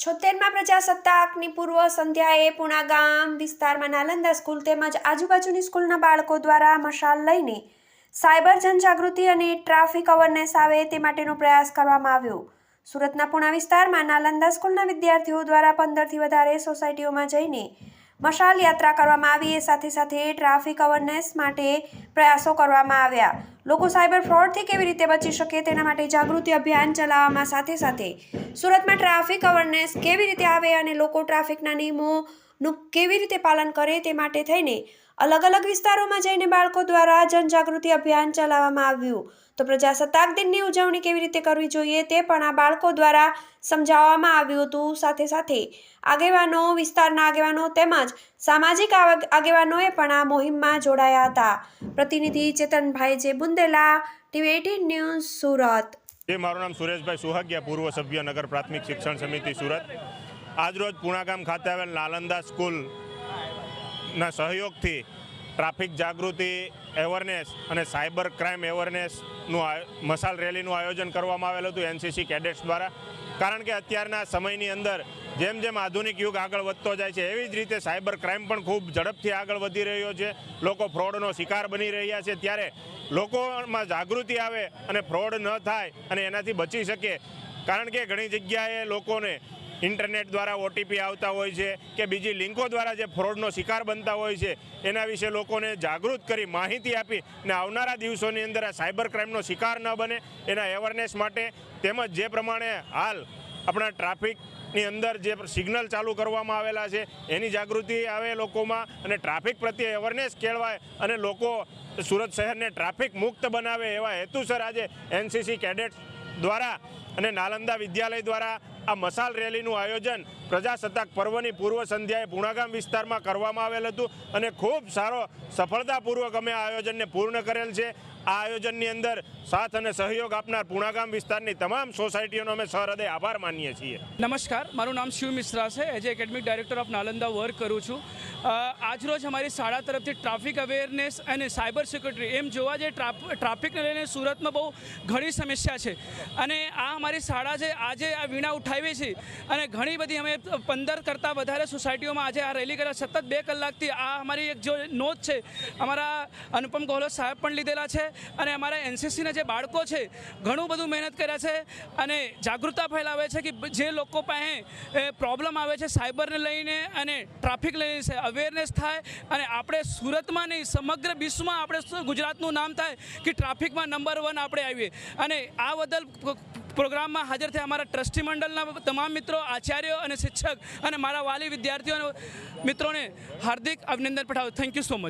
છોતેરમાં પ્રજાસત્તાકની પૂર્વ સંધ્યાએ પુણા ગામ વિસ્તારમાં નાલંદા સ્કૂલ તેમજ આજુબાજુની સ્કૂલના બાળકો દ્વારા મશાલ લઈને સાયબર જનજાગૃતિ અને ટ્રાફિક અવેરનેસ આવે તે માટેનો પ્રયાસ કરવામાં આવ્યો. સુરતના પુણા વિસ્તારમાં નાલંદા સ્કૂલના વિદ્યાર્થીઓ દ્વારા પંદરથી વધારે સોસાયટીઓમાં જઈને મશાલ યાત્રા કરવામાં આવી. એ સાથે સાથે ટ્રાફિક અવેરનેસ માટે પ્રયાસો કરવામાં આવ્યા. લોકો સાયબર ફ્રોડથી કેવી રીતે બચી શકે તેના માટે જાગૃતિ અભિયાન ચલાવવામાં સાથે સાથે સુરતમાં ટ્રાફિક અવેરનેસ કેવી રીતે આવે અને લોકો ટ્રાફિકના નિયમોનું કેવી રીતે પાલન કરે તે માટે થઈને અલગ અલગ વિસ્તારોમાં જઈને બાળકો દ્વારા જનજાગૃતિ અભિયાન ચલાવવામાં આવ્યું. તો પ્રજાસત્તાક દિનની ઉજવણી કેવી રીતે કરવી જોઈએ તે પણ આ બાળકો દ્વારા સમજાવવામાં આવ્યું હતું. સાથે સાથે આગેવાનો, વિસ્તારના આગેવાનો તેમજ સામાજિક આગેવાનોએ પણ આ મોહિમમાં જોડાયા હતા. પ્રતિનિધિ Chetanbhai J Bundela, TV eighteen news Surat. મારું નામ સુરેશભાઈ સુહાગિયા, પૂર્વ સભ્ય નગર પ્રાથમિક શિક્ષણ સમિતિ સુરત. આજરોજ પૂણાગામ ખાતે આવેલ નાલંદા સ્કૂલના સહયોગથી ટ્રાફિક જાગૃતિ એવરનેસ અને સાયબર ક્રાઇમ એવરનેસનું મશાલ રેલીનું આયોજન કરવામાં આવેલું હતું એનસીસી કેડેટ્સ દ્વારા. કારણ કે અત્યારના સમયની અંદર જેમ જેમ આધુનિક યુગ આગળ વધતો જાય છે, એવી જ રીતે સાયબર ક્રાઇમ પણ ખૂબ ઝડપથી આગળ વધી રહ્યો છે. લોકો ફ્રોડનો શિકાર બની રહ્યા છે. ત્યારે લોકોમાં જાગૃતિ આવે અને ફ્રોડ ન થાય અને એનાથી બચી શકે. કારણ કે ઘણી જગ્યાએ લોકોને ઇન્ટરનેટ દ્વારા ઓટીપી આવતા હોય છે કે બીજી લિંકો દ્વારા જે ફ્રોડનો શિકાર બનતા હોય છે, એના વિશે લોકોને જાગૃત કરી માહિતી આપી ને આવનારા દિવસોની અંદર આ સાયબર ક્રાઇમનો શિકાર ન બને. એના એવરનેસ માટે તેમજ જે પ્રમાણે હાલ આપણા ટ્રાફિકની અંદર જે સિગ્નલ ચાલુ કરવામાં આવેલા છે, એની જાગૃતિ આવે લોકોમાં અને ટ્રાફિક પ્રત્યે અવેરનેસ કેળવાય અને લોકો સુરત શહેરને ટ્રાફિક મુક્ત બનાવે એવા હેતુસર આજે એનસીસી કેડેટ દ્વારા અને નાલંદા વિદ્યાલય દ્વારા આ મસાલ રેલીનું આયોજન પ્રજાસત્તાક પર્વની પૂર્વ સંધ્યાએ પૂણાગામ વિસ્તારમાં કરવામાં આવેલ હતું અને ખૂબ સારો સફળતાપૂર્વક અમે આ આયોજનને પૂર્ણ કરેલ છે. આ આયોજનની અંદર સાથ અને સહયોગ આપનાર પૂણાગામ વિસ્તારની તમામ સોસાયટીઓનો અમે સહૃદય આભાર માનીએ છીએ. નમસ્કાર, મારું નામ શિવ મિશ્રા છે. એજ academic director of Nalanda work કરું છું. આજરોજ અમારી શાળા તરફથી ટ્રાફિક અવેરનેસ અને સાયબર સિક્યુરિટી એમ જોવા જઈએ ટ્રાફ- ટ્રાફિકને લઈને સુરતમાં બહુ ઘણી સમસ્યા છે. અને આ અમારી શાળા છે, આજે આ વીણા ઉઠાવી છે અને ઘણી બધી અમે પંદર કરતાં વધારે સોસાયટીઓમાં આજે આ રેલી કરેલા સતત બે કલાકથી આ અમારી એક જો નોંધ છે, અમારા અનુપમ ગોહલોત સાહેબ પણ લીધેલા છે અને અમારા એનસીસીના જે બાળકો છે, ઘણું બધું મહેનત કર્યા છે અને જાગૃતતા ફેલાવે છે કે જે લોકો પાસે પ્રોબ્લેમ આવે છે સાયબરને લઈને અને ટ્રાફિક લઈને અવેરનેસ થાય અને આપણે સુરતમાં નહીં, સમગ્ર વિશ્વમાં આપણે ગુજરાતનું નામ થાય કે ટ્રાફિકમાં નંબર વન આપણે આવીએ. અને આ બદલ પ્રોગ્રામમાં હાજર થયા અમારા ટ્રસ્ટી મંડળના તમામ મિત્રો, આચાર્યો અને શિક્ષક અને મારા વાલી વિદ્યાર્થીઓ મિત્રોને હાર્દિક અભિનંદન પઠાવું. Thank you so much